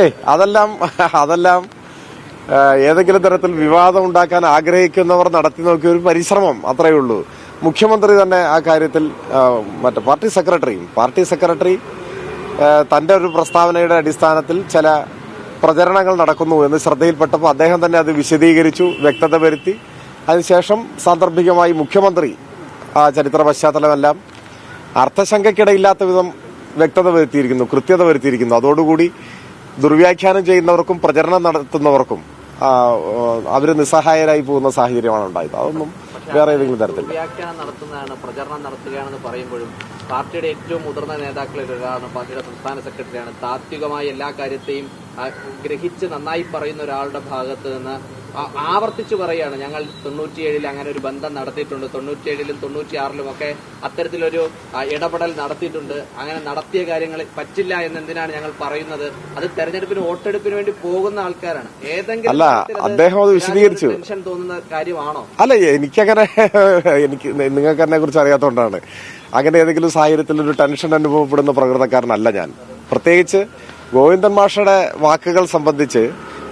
ഏയ് അതെല്ലാം അതെല്ലാം ഏതെങ്കിലും തരത്തിൽ വിവാദം ഉണ്ടാക്കാൻ ആഗ്രഹിക്കുന്നവർ നടത്തി നോക്കിയ ഒരു പരിശ്രമം അത്രയേ ഉള്ളൂ. മുഖ്യമന്ത്രി തന്നെ ആ കാര്യത്തിൽ മറ്റേ പാർട്ടി സെക്രട്ടറിയും പാർട്ടി സെക്രട്ടറി തന്റെ ഒരു പ്രസ്താവനയുടെ അടിസ്ഥാനത്തിൽ ചില പ്രചരണങ്ങൾ നടക്കുന്നു എന്ന് ശ്രദ്ധയിൽപ്പെട്ടപ്പോൾ അദ്ദേഹം തന്നെ അത് വിശദീകരിച്ചു വ്യക്തത വരുത്തി. അതിനുശേഷം സാന്ദർഭികമായി മുഖ്യമന്ത്രി ആ ചരിത്ര പശ്ചാത്തലമെല്ലാം അർത്ഥശങ്കയ്ക്കിടയില്ലാത്ത വിധം വ്യക്തത വരുത്തിയിരിക്കുന്നു കൃത്യത വരുത്തിയിരിക്കുന്നു. അതോടുകൂടി ദുർവ്യാഖ്യാനം ചെയ്യുന്നവർക്കും പ്രചരണം നടത്തുന്നവർക്കും അവർ നിസ്സഹായരായി പോകുന്ന സാഹചര്യമാണ് ഉണ്ടായത്. അതൊന്നും വേറെ ഏതെങ്കിലും തരത്തിൽ വ്യാഖ്യാനം നടത്തുന്നതാണ് പ്രചരണം നടത്തുകയാണെന്ന് പറയുമ്പോഴും പാർട്ടിയുടെ ഏറ്റവും മുതിർന്ന നേതാക്കളിൽ ഒരാളാണ് പാർട്ടിയുടെ സംസ്ഥാന സെക്രട്ടറിയാണ്. താത്വികമായ എല്ലാ കാര്യത്തെയും ഗ്രഹിച്ച് നന്നായി പറയുന്ന ഒരാളുടെ ഭാഗത്ത് നിന്ന് ആവർത്തിച്ചു പറയുകയാണ്. ഞങ്ങൾ തൊണ്ണൂറ്റിയേഴിൽ അങ്ങനെ ഒരു ബന്ധം നടത്തിയിട്ടുണ്ട്. തൊണ്ണൂറ്റിയേഴിലും തൊണ്ണൂറ്റിയാറിലും ഒക്കെ അത്തരത്തിലൊരു ഇടപെടൽ നടത്തിയിട്ടുണ്ട്. അങ്ങനെ നടത്തിയ കാര്യങ്ങൾ പറ്റില്ല എന്ന് എന്തിനാണ് ഞങ്ങൾ പറയുന്നത്? അത് തെരഞ്ഞെടുപ്പിന് വോട്ടെടുപ്പിന് വേണ്ടി പോകുന്ന ആൾക്കാരാണ്. ഏതെങ്കിലും അല്ല, തരത്തിൽ അദ്ദേഹം അത് വിശദീകരിച്ചു. ടെൻഷൻ തോന്നുന്ന കാര്യമാണോ? അല്ല എനിക്കങ്ങനെ എനിക്ക് നിങ്ങൾക്ക് എന്നെ കുറിച്ച് അറിയാത്തതുകൊണ്ടാണ് അങ്ങനെ ഏതെങ്കിലും സാഹചര്യത്തിൽ ഒരു ടെൻഷൻ അനുഭവപ്പെടുന്ന പ്രകൃതക്കാരനല്ല ഞാൻ. പ്രത്യേകിച്ച് ഗോവിന്ദൻ മാഷയുടെ വാക്കുകൾ സംബന്ധിച്ച്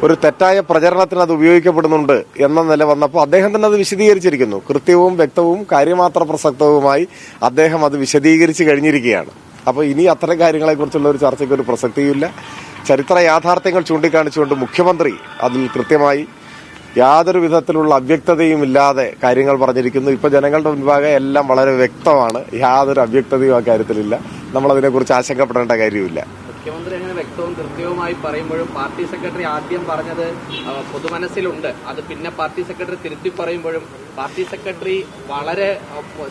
ഒരു തെറ്റായ പ്രചരണത്തിന് അത് ഉപയോഗിക്കപ്പെടുന്നുണ്ട് എന്ന നില വന്നപ്പോൾ അദ്ദേഹം തന്നെ അത് വിശദീകരിച്ചിരിക്കുന്നു. കൃത്യവും വ്യക്തവും കാര്യമാത്ര പ്രസക്തവുമായി അദ്ദേഹം അത് വിശദീകരിച്ച് കഴിഞ്ഞിരിക്കുകയാണ്. അപ്പോൾ ഇനി അത്തരം കാര്യങ്ങളെക്കുറിച്ചുള്ള ഒരു ചർച്ചയ്ക്ക് ഒരു പ്രസക്തിയുമില്ല. ചരിത്ര യാഥാർത്ഥ്യങ്ങൾ ചൂണ്ടിക്കാണിച്ചുകൊണ്ട് മുഖ്യമന്ത്രി അതിൽ കൃത്യമായി യാതൊരു വിധത്തിലുള്ള അവ്യക്തതയും ഇല്ലാതെ കാര്യങ്ങൾ പറഞ്ഞിരിക്കുന്നു. ഇപ്പൊ ജനങ്ങളുടെ മുൻപാകെ എല്ലാം വളരെ വ്യക്തമാണ്. യാതൊരു അവ്യക്തതയും ആ കാര്യത്തിലില്ല. നമ്മൾ അതിനെക്കുറിച്ച് ആശങ്കപ്പെടേണ്ട കാര്യമില്ല മുഖ്യമന്ത്രി വ്യക്തവും കൃത്യവുമായി പറയുമ്പോഴും പാർട്ടി സെക്രട്ടറി ആദ്യം പറഞ്ഞത് പൊതുമനസ്സിലുണ്ട്. അത് പിന്നെ പാർട്ടി സെക്രട്ടറി തിരുത്തി പറയുമ്പോഴും പാർട്ടി സെക്രട്ടറി വളരെ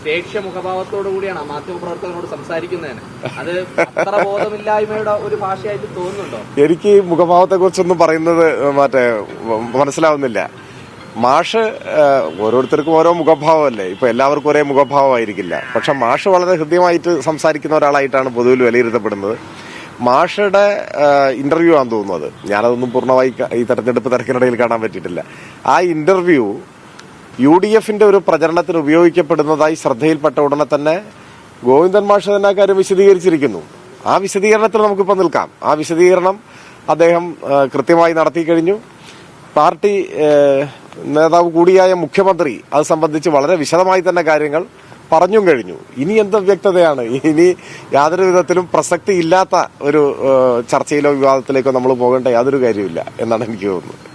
ദേഷ്യ മുഖഭാവത്തോടു കൂടിയാണ് മാധ്യമ മാധ്യമപ്രവർത്തകരോട് സംസാരിക്കുന്നതിന്. അത് അത്ര ബോധമില്ലായ്മയുടെ ഒരു ഭാഷയായിട്ട് തോന്നുന്നുണ്ടോ? എനിക്ക് ഈ മുഖഭാവത്തെക്കുറിച്ചൊന്നും പറയുന്നത് മറ്റേ മനസ്സിലാവുന്നില്ല. മാഷ് ഓരോരുത്തർക്കും ഓരോ മുഖഭാവമല്ലേ? ഇപ്പൊ എല്ലാവർക്കും ഒരേ മുഖഭാവമായിരിക്കില്ല. പക്ഷെ മാഷ് വളരെ ഹൃദ്യമായിട്ട് സംസാരിക്കുന്ന ഒരാളായിട്ടാണ് പൊതുവിൽ വിലയിരുത്തപ്പെടുന്നത്. മാഷയുടെ ഇന്റർവ്യൂ ആണെന്ന് തോന്നുന്നത് ഞാനതൊന്നും പൂർണമായി ഈ തെരഞ്ഞെടുപ്പ് തിരക്കിനിടയിൽ കാണാൻ പറ്റിയിട്ടില്ല. ആ ഇന്റർവ്യൂ യു ഡി എഫിന്റെ ഒരു പ്രചരണത്തിന് ഉപയോഗിക്കപ്പെടുന്നതായി ശ്രദ്ധയിൽപ്പെട്ട ഉടനെ തന്നെ ഗോവിന്ദൻ മാഷ് തന്നെ ആ കാര്യം വിശദീകരിച്ചിരിക്കുന്നു. ആ വിശദീകരണത്തിൽ നമുക്കിപ്പോൾ നിൽക്കാം. ആ വിശദീകരണം അദ്ദേഹം കൃത്യമായി നടത്തി കഴിഞ്ഞു. പാർട്ടി നേതാവ് കൂടിയായ മുഖ്യമന്ത്രി അത് സംബന്ധിച്ച് വളരെ വിശദമായി തന്നെ കാര്യങ്ങൾ പറഞ്ഞും കഴിഞ്ഞു. ഇനി എന്ത് വ്യക്തതയാണ്? ഇനി യാതൊരു വിധത്തിലും പ്രസക്തി ഇല്ലാത്ത ഒരു ചർച്ചയിലോ വിവാദത്തിലേക്കോ നമ്മൾ പോകേണ്ട യാതൊരു കാര്യമില്ല എന്നാണ് എനിക്ക് തോന്നുന്നത്.